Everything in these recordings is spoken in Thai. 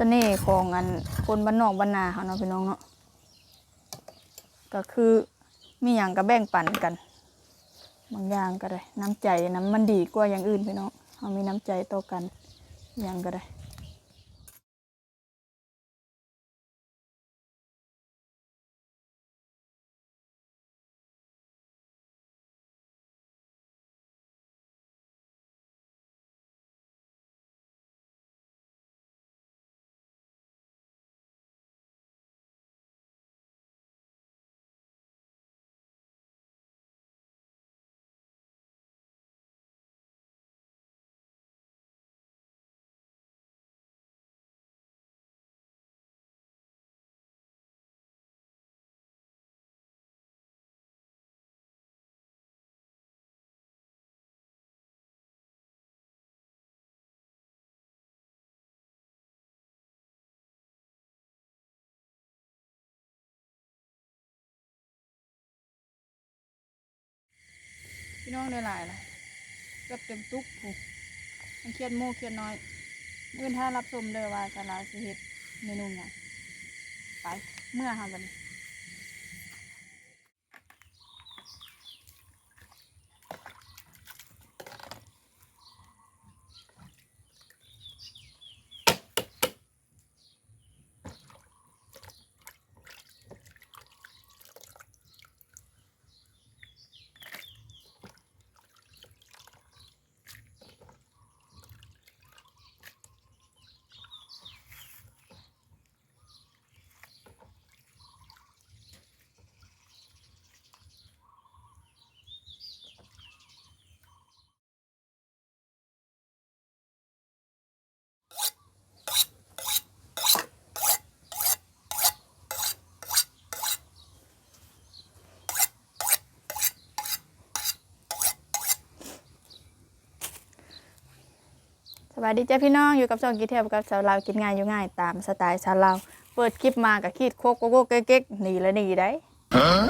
เสน่ห์ของอันคนบ้านนอกบ้านนาเขาเนาะพี่น้องเนาะก็คือมีอย่างก็แบ่งปันกัน บางอย่างก็ได้ น้ำใจน้ำมันดีกว่าอย่างอื่นพี่น้องเขามีน้ำใจต่อกันอย่างก็ได้ พี่น้องได้หลายเลยเกือบเต็มตุกผูมันเครียดโม่เครียดน้อยเมื่อถ้ารับชมเด้อว่าสาราสิเห็ดเมนูไงไปเมื่อหาวันนี้ วัสดีจ้าพี่น้องอยู่กับช่องกิเทียบกับสาวลาวกินง่ายอยู่ง่ายตามสไตล์ชาวลาวเปิดคลิปมากับขีดโคกโกโก้เก๊กหนีแล้วหนีได้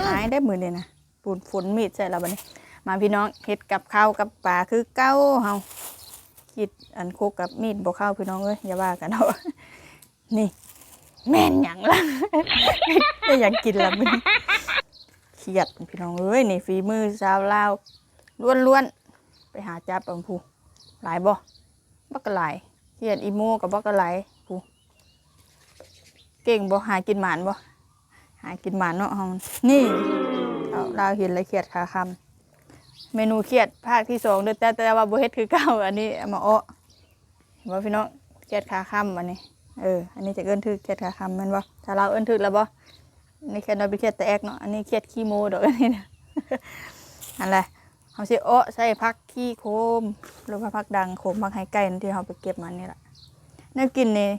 หายได้มือเลยนะปูนฝนมีดใส่เราบัดนี้ มาพี่น้องเฮ็ดกับข้าวกับปลาคือเก้าเฮาขีดอันโคกกับมีดบ่เข้าวพี่น้องเอ้ยอย่าว่ากันเนาะนี่แม่นหยังละได้หยังกินละมื้อนี้เครียดพี่น้องเอ้ยนี่ฝีมือชาวลาวล้วนๆไปหาจับอังพูหลายบ่ บักกะไหลายเขียนอีโมกับบักกะไหลายผู้เก่งบ่หากินหมานบ่หากินหมานเนาะเฮานี่เอาเราเห็นล้วเครียดขาคำเมนูเครียดภาคที่สองเด้อแต่แต่ว่าบ่เฮ็ดคือเก่าอันนี้เอามาอ้อเห็นบ่พี่น้องเครียดขาคำอันนี้เอออันนี้จะเอิ้นถึกเครียดขาคำแม่นบ่ถ้าเราเอิ้นถึกแล้วบ่นี่แค่เราไปเครียดแต่แอกเนาะอันนี้เครียดขี้โมดอกอันนี้นะอันแหละ เขาสิอ้อใส่พักขี้โคม หรือว่าพักดังโขมพักไห้ไก่นที่เราไปเก็บมานี่แหละแนวกินนี่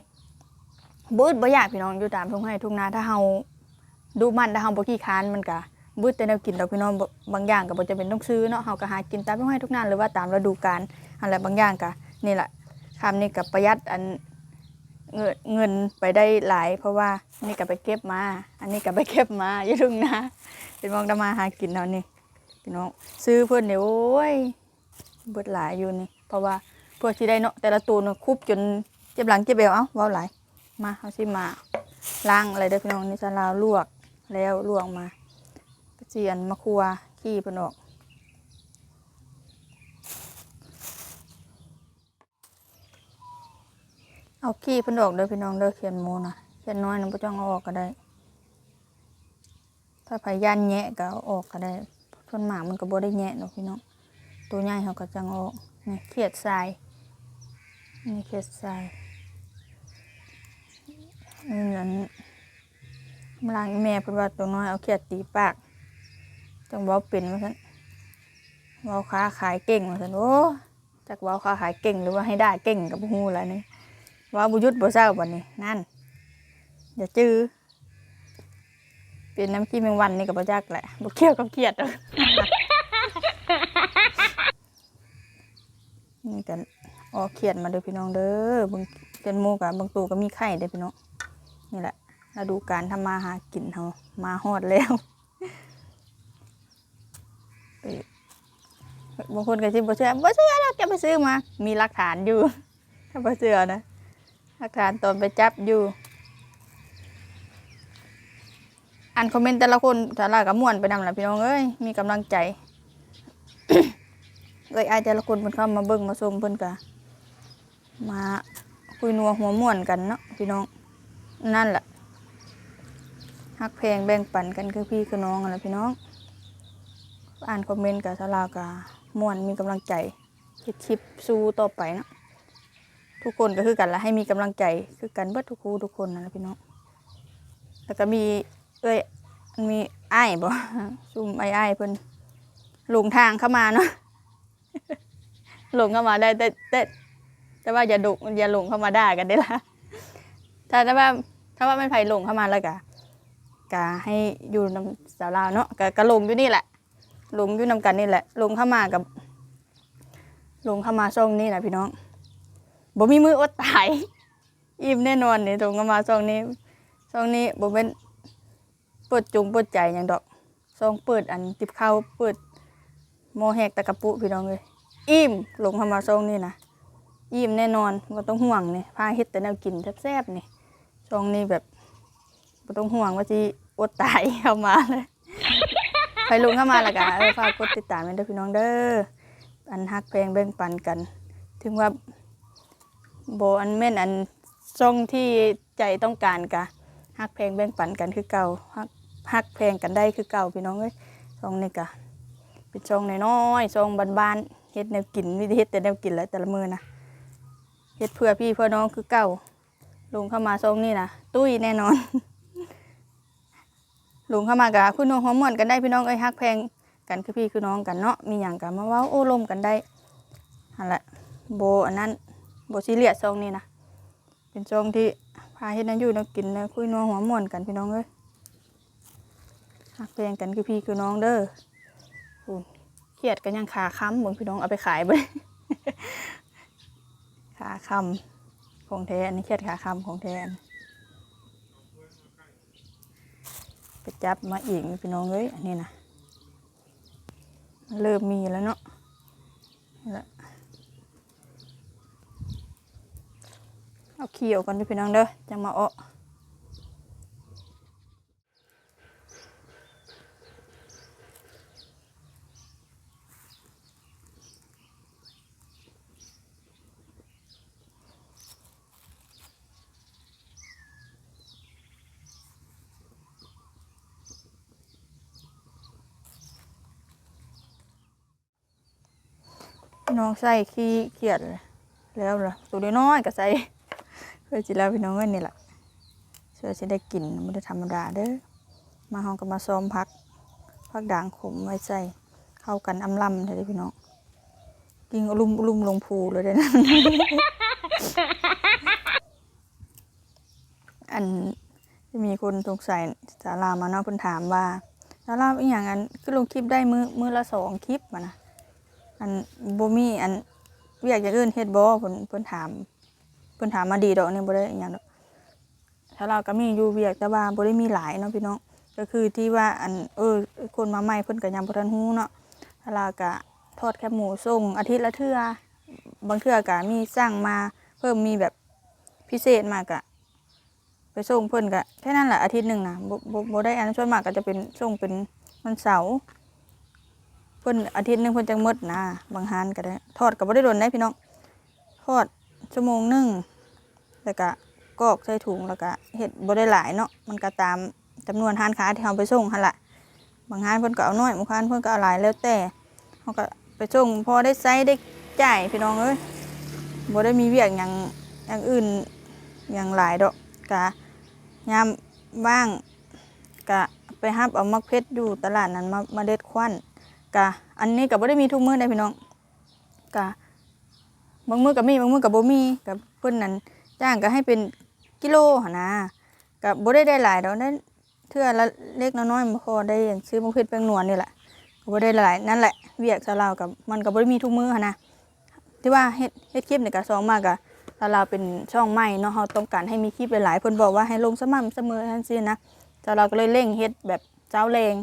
บืดบ่อยากพี่น้องอยู่ตามทุ่งไร่ทุ่งนาถ้าเฮาดูมันถ้าเฮาบ่ขี้ค้านมันก็บืดแต่แนวกินดอกพี่น้องบางอย่างก็บ่จำเป็นต้องซื้อเนาะเฮาก็หากินตามทุ่งไร่ทุ่งนาหรือว่าตามฤดูกาลอันแหละบางอย่างก็นี่แหละคำนี้ก็ประหยัดอันเงินไปได้หลาย เพราะว่านี่ก็ไปเก็บมา อันนี้ก็ไปเก็บมาอยู่ทุ่งนาเป็นมองตามาหากินเนาะนี่ พี่น้องซื้อเพิ่อนเนี่โอ้ยเบิดหลายอยู่นี่ เพราะว่าเพื่อที่ได้เนาะแต่ละตัวเนาะคุบจนเจ็บหลังเจ็บเอวเอ้าว้าหลายมาเอาสิมาล้างอะไรเด้อพี่น้องนี่จะลาวลวกแล้วลวกมาเจียนมะครัวขี้เพนออกเอาขี้เพนออกเด้อพี่น้องเด้อเขียนโมนะเขียนน้อยนะบ่ต้องเอาออกก็ได้ ถ้าพยายานแงะก็เอาออกก็ได้ ส่วนหมากมันก็บ่ได้แงะเนาะพี่น้องตัวใหญ่เขาก็จังออกนี่เขียดทรายนี่เขียดทรายนี่เหมือนมลางแม่เพิ่นว่าตัวน้อยเอาเขียดตีปากจังเว้าเป็นว่าซั่นเว้าค้าขายเก่งว่าซั่นโอ้จักเว้าค้าขายเก่งหรือว่าให้ได้เก่งกับบ่ฮู้แล้วนี่ว้าบ่หยุดบ่เศร้าบัดนี้นั่นอย่าจื้อ เป็นน้ำจิ้มแมงวันนี่ก็บ่จักแหละบ่เกี่ยวกับเขียดหรอนี่กันออกเขียดมาเด้อพี่น้องเด้อบางเป็นหมูกับบางตัวก็มีไข่เด้อพี่น้องนี่แหละฤดูการทำมาหากินเฮามาฮอดแล้วบางคนก็สิบ่เชื่อบ่เชื่อแล้วจะไปซื้อมา มีหลักฐานอยู่ ถ้าบ่เชื่อนะหลักฐานตอนไปจับอยู่ อ่านคอมเมนต์แต่ละคนแต่ละก็ม่วนไปนำแหละพี่น้องเอ้ยมีกำลังใจ เอ้ยอายแต่ละคนเพิ่นเข้ามาเบิ่งมาชมเพิ่นก็มาคุยนัวหัวม่วนกันเนาะพี่น้องนั่นแหละฮักเพลงแบ่งปันกันคือพี่คือน้องอะไรพี่น้อง อ่านคอมเมนต์กับสลากาม่วนมีกำลังใจเฮ็ดคลิปสู้ต่อไปเนาะทุกคนก็คือกันละให้มีกำลังใจคือกันเบิดทุกคู่ทุกคนนั่ะพี่น้องแล้วก็มี เอ้ยมันมีอ้บ่ซุ่มไอ้อ้เพิ่นหลงทางเข้ามาเนาะหลงเข้ามาได้แต่แต่แต่ว่าอย่าดุอย่าหลงเข้ามาได่ากันได้ละถ้าถ้าว่าถ้าว่าไม่ไผหลงเข้ามาแล้วก็ก็ให้อยู่นำสาวลาวเนาะก็ก็หลงอยู่นี่แหละหลงอยู่นำกันนี่แหละหลงเข้ามากับหลงเข้ามาช่องนี้นะพี่น้องบ่มีมืออดตายอิ่มแน่นอนนี่หลงเข้ามาช่องนี้ช่องนี้บ่เป็น เปิดจุงเปิดใจอย่างดอกช่องเปิดอันติบเข้าวเปิดโมแหกตะกะปุพี่น้องเลยอิ่มหลงเข้ามาช่องนี้นะอิ่มแน่นอนบ่ต้องห่วงนี่พาเฮ็ดแต่แนวกินแซ่บๆนี่ช่องนี้แบบบ่ต้องห่วงว่าสิอดตายเข้ามาเลยไปลุงเข้ามาละกะเออฝากกดติดตามนด้วยพี่น้องเด้ออันฮักเพลงแบ่งปันกัน ถึงว่าโบอันเม่นอันช่องที่ใจต้องการกะฮักเพลงแบ่งปันกันคือเก่าฮัก ฮักเพงกันได้คือเก่าพี่น้องเอ้ยช่องนี้กะเป็นช่องน้อยๆช่องบ้านๆเฮ็ดแนวกินไม่ได้เฮ็ดแต่แนวกินแล้วแต่ละมือนะเฮ็ดเพื่อพี่เพื่อน้องคือเก่าลงเข้ามาช่องนี้นะตุ้ยแน่นอนลุงเข้ามากะคุณน้องหอมม่วนกันได้พี่น้องเอ้ยฮักแพงกันคือพี่คือน้องกันเนาะมีอย่างกันมาเว้าโอ้ลมกันได้นั่นแหละโบอันนั้นโบซีเรียสซองนี่นะเป็นซองที่พาเฮ็ดแนันอยู่แนักกินแล้วคุยนัวหัวม่วนกันพี่น้องเอ้ย ฮักแพงกันคือพี่คือน้องเด้อโอ้เครียดกันยังขาค้ำบนพี่น้องเอาไปขายไปขาค้ำของแท้นนี้เครียดขาค้ำของแท้อันไปจับมาอีกพี่น้องเอ้ยอันนี้นะเริ่มมีแล้วเนาะนี่แหละเอาเขียวกันพี่น้องเด้อจังมาเอาะ น้องใส่ขี้เกียจแล้วล่ะตัวน้อยก็ใส่เพื่อจิแล้วพี่น้องเอ้ยนี่แหละเชื่อจะได้กินไม่ได้ธรรมดาเด้อมาห้องก็มาซ้อมพักพักด่างขมไว้ใส่เข้ากันอำลำเลยพี่น้องกินอลุ่มอลุ่มลงพูเลยเด้นะอันจะมีคนสงสัยสารามาเนาะเพิ่นถามว่าสาราอีหยังอันคือลงคลิปได้มือมือละสองคลิปมานะ อันบ่มีอันเวียกอย่างอื่นเฮ็ดบ่เพิ่นเพิ่นถามเพิ่นถามมาดีดอกนี่บ่ได้อีหยังดอกสาเราก็มีอยู่เวียกแต่ว่าบ่ได้มีหลายเนาะพี่น้องก็คือที่ว่าอันเออคนมาใหม่เพิ่นก็ยังบ่ทันฮู้เนาะสาเราก็ทอดแคบหมูส่งอาทิตย์ละเทื่อบางเทื่อก็มีสั่งมาเพิ่มมีแบบพิเศษมากะไปส่งเพิ่นก็แค่นั้นแหละอาทิตย์หนึ่งนะบ่บ่บ่ได้อันส่วนมากก็จะเป็นส่งเป็นวันเสาร์ เพิ่นอาทิตย์หนึงเพิ่นจังหมดนะบางฮานก็ได้ ทอดก็บ่ได้โดนได้พี่น้อง ทอดชั่วโมงหนึงแล้วก็กอกใส่ถุงแล้วก็เฮ็ดบ่ได้หลายเนาะ มันก็ตามจำนวนฮานค้าที่เฮาไปส่งหั่นล่ะ บางฮานเพิ่นก็เอาน้อยบางฮานเพิ่นก็เอาหลายแล้วแต่เฮาก็ไปส่งพอได้ใช้ได้จ่ายพี่น้องเอ้ยบ่ได้มีเวียกหยังอย่างอื่นอย่างหลายดอกกะยามว่างกะไปฮับเอามักเพชรอยู่ตลาดนั้นมามาเด็ดควัน กะอันนี้ก็บ่ได้มีทุกมื้อได้พี่น้องกะบางมื้อก็มีบางมื้อก็บ่มีกับเพิ่นนั้นจ้างก็ให้เป็นกิโลหนะกะบ่ได้ได้หลายดอกนั้นเทื่อละเล็กน้อยๆพอได้อย่างซื้อมักเพชรแป้งนวลนี่แหละก็บ่ได้หลายนั่นแหละเวียกซะลาวกับมันก็บ่ได้มีทุกมื้อหนะที่ว่าเฮ็ดเฮ็ดคลิปนี่ก็สองมากกะถ้าเราเป็นช่องใหม่เนาะเราต้องการให้มีคลิปหลายๆเพิ่นบอกว่าให้ลงสม่ำเสมอทันทีนะแต่เราก็เลยเร่งเฮ็ดแบบเจ้าแรง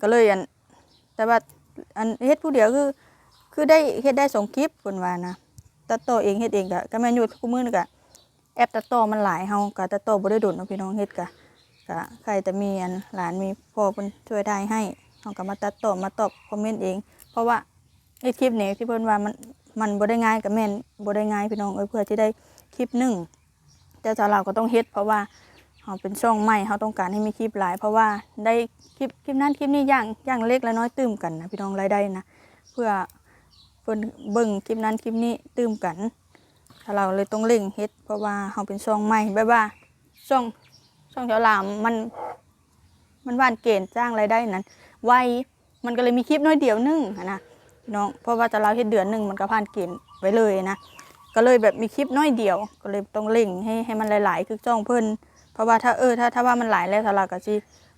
ก็เลยอัน แต่ว่าอันเฮ็ดผู้เดียวคือ คือได้เฮ็ดได้สองคลิปเพิ่นว่านะตัดต่อเองเฮ็ดเองก็ก็แม่นอยู่ทุกมื้อนี่ก็แอปตัดต่อมันหลายเฮาก็ตัดต่อบ่ได้โดนเนาะพี่น้องเฮ็ดก็ก็ใครแต่มีอันหลานมีพ่อเพิ่นช่วยได้ให้เฮาก็มาตัดต่อมาตอบคอมเมนต์เอง เพราะว่าไอ้คลิปนี้ที่เพิ่นว่ามันมันบ่ได้ง่ายก็แม่นบ่ได้ง่ายพี่น้องเอ้ยเพื่อที่ได้คลิปหนึงแต่สาวเราก็ต้องเฮ็ดเพราะว่า เฮาเป็นช่องใหม่เฮาต้องการให้มีคลิปหลาย เพราะว่าได้คลิปคลิปนั้นคลิปนี้อย่างอย่างเล็กและน้อยตื้มกันนะพี่น้องรายได้นะเพื่อเพิ่นเบิ่งคลิปนั้นคลิปนี้ตื้มกันถ้าเราเลยต้องเร่งเฮ็ดเพราะว่าเฮาเป็นช่องใหม่แบบว่าช่องช่องแถวหลามมัน มันว่านเกณฑ์จ้างรายได้นั้น ไวมันก็เลยมีคลิปน้อยเดียวนึงนะพี่น้องเพราะว่าจะเราเฮ็ดเดือนหนึ่งมันก็ผ่านเกณฑ์ไว้เลยนะก็เลยแบบมีคลิปน้อยเดียว ก็เลยต้องเร่งให้ให้มันหลาย ๆ คือจ้องเพิ่น เพราะว่าถ้าเออถ้าถ้าว่ามันหลายแล้วถ้าเราก็สิ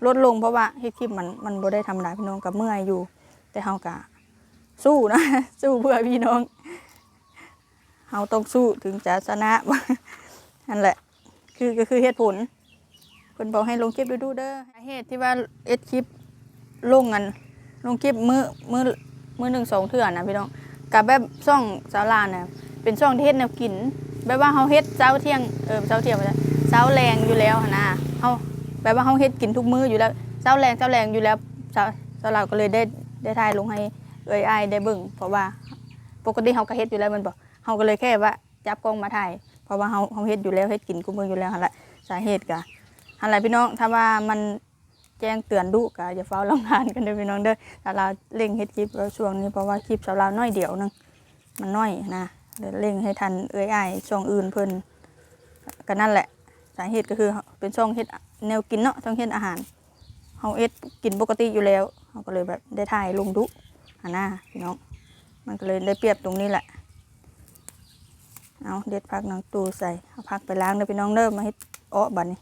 ลดลงเพราะว่าเฮ็ดคลิปมันมันบ่ได้ทำได้พี่น้องกับเมื่อยอยู่ แต่เฮาก็สู้นะ สู้เพื่อพี่น้องเฮาต้องสู้ถึงจะชนะนั่นแหละ คือก็คือเหตุผลเพิ่นบอกให้ลงคลิปดูๆเด้อเหตุที่ว่าเอ็ดคลิปลงกันลงคลิปมือมือมือหนึ่งสองเถื่อนะพี่น้องกับแบบช่องสาลานน่ะเป็นช่องที่เฮ็ดแนวกินแบบว่าเฮาเฮ็ดเช้าเที่ยงเออเช้าเที่ยงไปแล้ว เช้าแรงอยู่แล้วนะเฮาแบบว่าเฮาเฮ็ดกินทุกมื้ออยู่แล้วเช้าแรงเช้าแรงอยู่แล้วสาวสาวลาก็เลยได้ได้ถ่ายลงให้เอ้ยอ้ายได้เบิ่งเพราะว่าปกติเฮาก็เฮ็ดอยู่แล้วมันบ่เฮาก็เลยแค่ว่าจับกล้องมาถ่ายเพราะว่าเฮาเฮาเฮ็ดอยู่แล้วเฮ็ดกินกูมื้ออยู่แล้วหั่นแหละสาเหตุกะหั่นแหละพี่น้องถ้าว่ามันแจ้งเตือนดุกะอย่าเฝ้าลำคาญกันเด้อพี่น้องเด้อถ้าเราเร่งเฮ็ดคลิปช่วงนี้เพราะว่าคลิปสาวเราวน้อยเดียวนึงมันน้อยนะเร่งให้ทันเอ้ยอ้ายช่องอื่นเพิ่นก็นั่นแหละาเหตุก็คือเป็นช่องเฮ็ดแนวกินเนาะช่องเฮ็ดอาหารเฮาเอ็ดกินปกติอยู่แล้วเฮาก็เลยแบบได้ถ่ายลงดุหั่นนะพี่น้องมันก็เลยได้เปรียบตรงนี้แหละเอาเด็ดพักน้องตูใส่เอาผักไปล้างเด้อพี่น้องเด้อมาเฮ็ดอ้อบัดนี้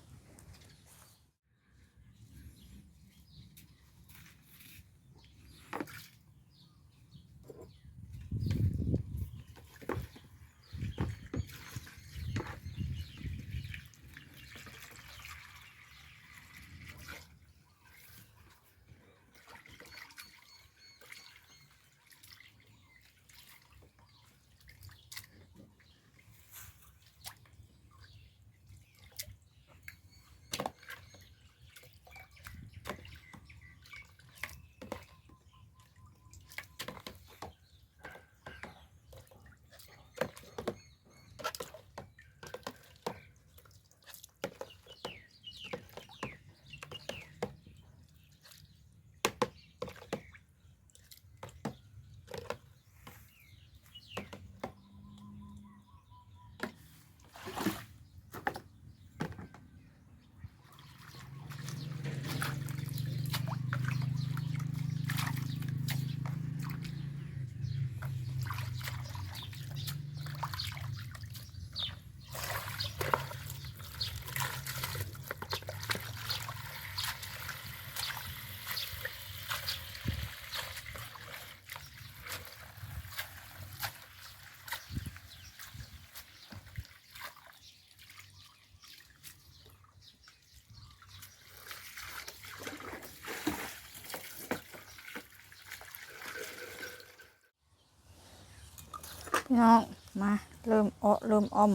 น้องมาเริ่มอ้อเริ่มอม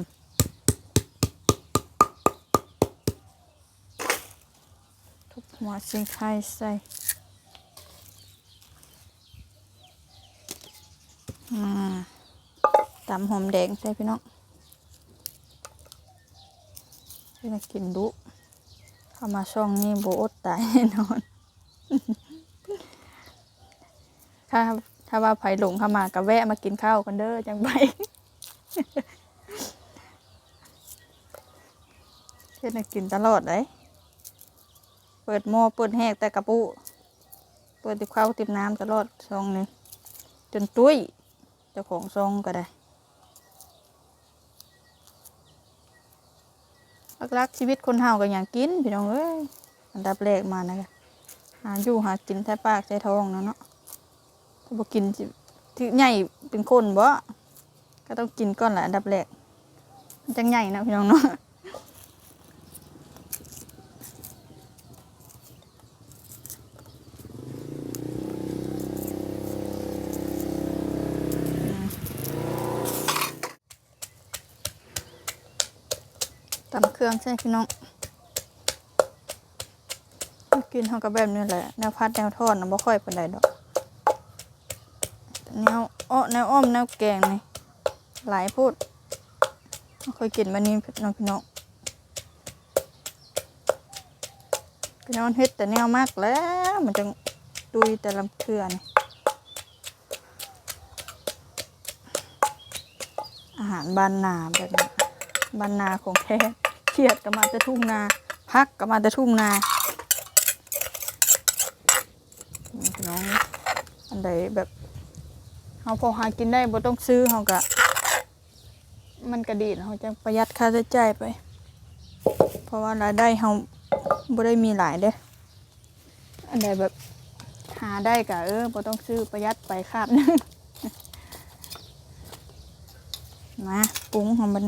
ทุบหัวสิงไข่ใส่อ่าตำหอมแดงใส่พี่น้องให้มากินดุเข้ามาช่องนี้โบอดตายแน่นอนถ้า ถ้าว่าไผหลงเข้ามาก็แวะมากินข้าวกันเด้อจังไปเฮ็ดให้กินตลอดเลยเปิดหม้อเปิดแหกแต่กระปุเปิดติบข้าวติบน้ำตลอดซองนี่จนตุ้ยเจ้าของซองก็ได้ลักๆชีวิตคนเฮาก็อย่างกินพี่น้องเอ้ยอันดับแรกมานะคะหาอยู่หากินแท้ปากแท้ท้องนะเนาะ บ่กินที่ใหญ่เป็นคนบ่ก็ต้องกินก่อนแหละอันดับแรกมันจังใหญ่นะพี่น้องเนาะตำเครื่องใช่พี่น้องกินเท่ากับแบบนี้แหละแนวพัดแนวทอดนะบ่ค่อยเป็นไรดอก แนวอ้อแนวอ้อมแนวแกงนี่หลายพูดเคยกินมานี้น้องพี่น้องพี่น้องเฮ็ดแต่แนวมากแล้ว มันจะดุยแต่ลำเคือนอาหารบ้านนาแบบนี้บ้านนาของแท้เครียดก็มาแต่ทุ่งนา พักก็มาแต่ทุ่งนาพี่น้องอันใดแบบ เฮาพอหากินได้บ่ต้องซื้อเฮาก็มันก็ดีนะเฮาจะประหยัดค่าใช้จ่ายไป เพราะว่ารายได้เฮาบ่ได้มีหลายเด้อันใดแบบหาได้ก็เออบ่ต้องซื้อประหยัดไปคาบนึงมาปรุงของมัน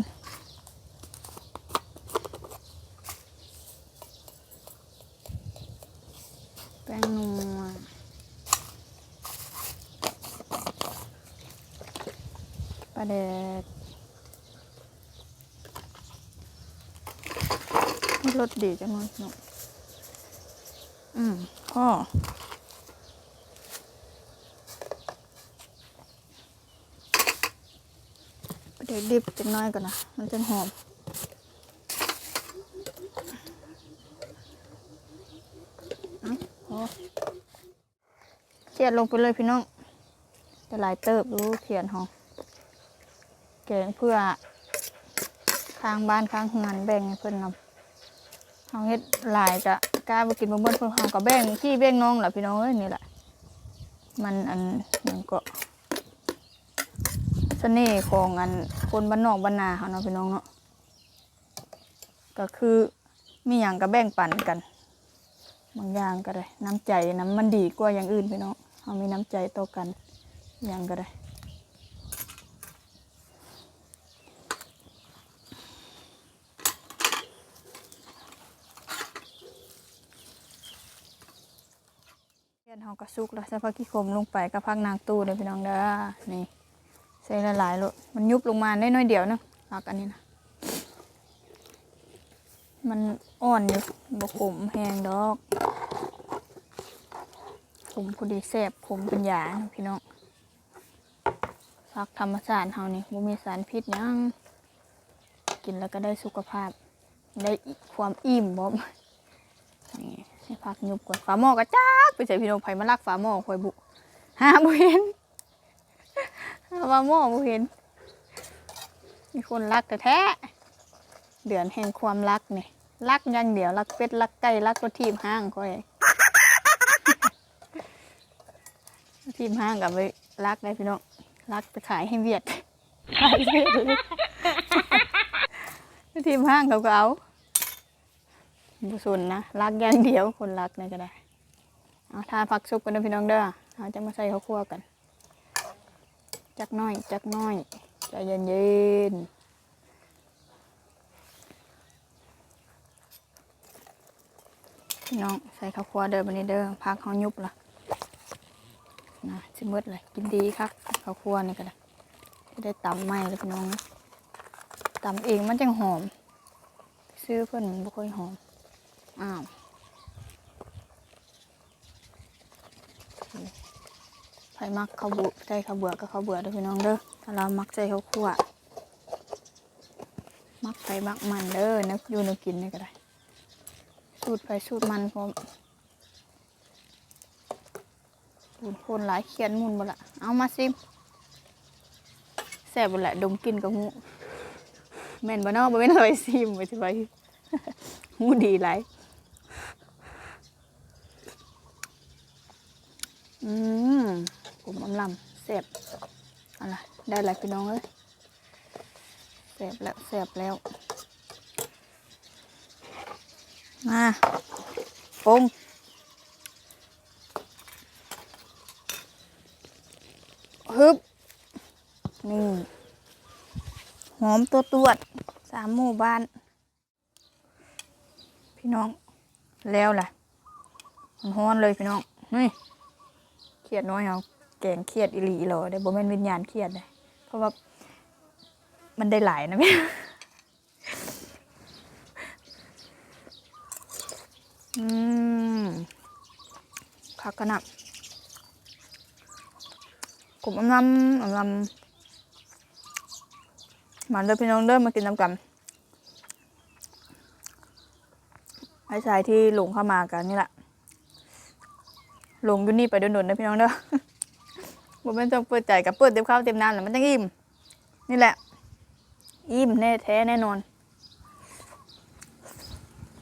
แป้งนัวปลา แดดรสดีจังเลยหนูอืมพ่อปลาแดดดิบจังน้อยก่อนนะ มันจะหอมเขียนลงไปเลยพี่น้องจะหลายเติบรู้เขียนหอม แกงเพื่อข้างบ้านข้างงานแบ่งให้เพื่อนนำเขาเฮ็ดหลายจะกล้าไปกินบ่เบิ่นเพื่อนเขาก็แบ่งขี้แบ่งน้องแหละพี่น้องเอ้ยนี่แหละมันอันมันก็เสน่ห์ของอันคนบ้านนอกบ้านนาเขาเนาะพี่น้องเนาะก็คือมีอย่างก็แบ่งปันกัน บางอย่างก็ได้ น้ำใจน้ำมันดีกว่าอย่างอื่นพี่น้องเรามีน้ำใจต่อกันอย่างก็ได้เพียนเฮากระซุกแล้วใส่ผักขี้ขมลงไปกับผักนางตู้เด้อพี่น้องเด้อนี่ใส่หลายๆโลดมันยุบลงมาได้น้อยเดียวนึงผักอันนี้นะมันอ่อนอยู่บ่ขมแห้งดอกขมพอดีแซบขมเป็นยาพี่น้องผักธรรมชาติเฮานี่บ่มีสารพิษยังกินแล้วก็ได้สุขภาพ ได้ความอิ่มบ่ ให้พักยุบก่อนฝาหม้อก็จักไปใส่พี่น้องไผ่มาลักฝาหม้อคอยบุหาบ่เห็นฝาหม้อบ่เห็น มีคนรักแต่แท้เดือนแห่งความรักนี่รักย่างเดียวรักเป็ดรักไก่รักรถทีมห้างคอยทีมห้างกับไปรักได้พี่น้องรักไปขายให้เวียดขายเวียดเลยทีมห้างเขาก็เอา บุษนนะรักอย่างเดียวคนรักนี่ก็ได้ เอาทาผักซุปกันนะพี่น้องเด้อเอาจะมาใส่ข้าวคั่วกัน จักน้อย จักน้อยใจเย็นเย็นๆพี่น้องใส่ข้าวคั่วเด้อบันนี้เด้อพักเขายุบละนะสิมืดเลยกินดีครับข้าวคั่วนี่ก็ได้ได้ตำใหม่เลยพี่น้องตำเองมันจังหอม ซื้อเพิ่อนบ่ค่อยหอม อ้าวไผมักข้าวบุใส่ข้าวเบื่อก็ข้าวเบื่อเด้อพี่น้องเด้อถ้าเรามักใส่ข้าวคั่วมักไปมักมันเด้อนึกอยู่นึกกินนี่ก็ได้ สูตรไปสูตรมันพร้อมปูนคนหลายเขียนมุนบ่ละเอามาซิมแซ่บบ่ละดมกินกับหูแม่นบ่นาะบ่แม่นเลยซิมไปสิไปหูดีหลาย อืมกลุ่มอำลำแซ่บอะไรได้หลายพี่น้องเอ้ยแซ่บแล้วแซ่บแล้ว มาปงฮึบ นี่ หอมตัวตวดสามหมู่บ้าน พี่น้องแล้วล่ะมันฮ้อนเลยพี่น้อง นี่ รียดน้อยเฮาแกงเครียดอีหลีเลยได้บ่แม่นวิญญาณเครียดเลยเพราะว่ามันได้หลายนะแม่อืมผักกันหน่ำกลุ่มน้ำน้ำมันเดินพี่น้องเดินมากินน้ำกันไอ้ชายที่หลงเข้ามากันนี่แหละ ลงอยู่นี่ไปโดนๆนะพี่น้องเด้อบ่แม่นต้องเปิดใจกับเปิดเต็มข้าวเต็มน้ำแหละมันต้องอิ่ม นี่แหละ อิ่มแน่แท้แน่นอน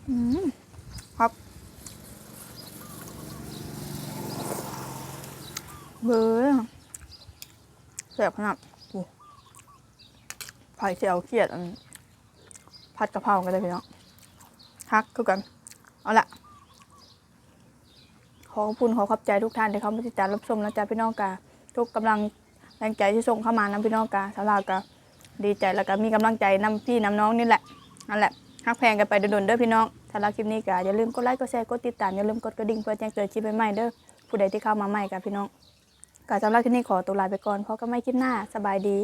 อืมครับเบอร์แสบขนาดโอ้ไผ่เสียวเขียดอันผัดกะเพรากันเลยพี่น้องฮักคือกัน เอาละ ขอขอบคุณขอขอบใจทุกท่านที่เข้ามาติดตามรับชมนะจ๊ะพี่น้องกาทุกกำลังแรงใจที่ส่งเข้ามานะพี่น้องกาสาวลากาดีใจแล้วก็มีกำลังใจนำพี่นำน้องนี่แหละนั่นแหละฮักแพงกันไปโดนๆเด้อพี่น้องสำหรับคลิปนี้ก็อย่าลืมกดไลค์กดแชร์กดติดตามอย่าลืมกดกระดิ่งเพื่อแจ้งเตือนคลิปใหม่ๆเด้อผู้ใดที่เข้ามาใหม่กับพี่น้องก็สำหรับที่นี่ขอตัวลาไปก่อนเพราะก็ไม่คลิปหน้าสบายดี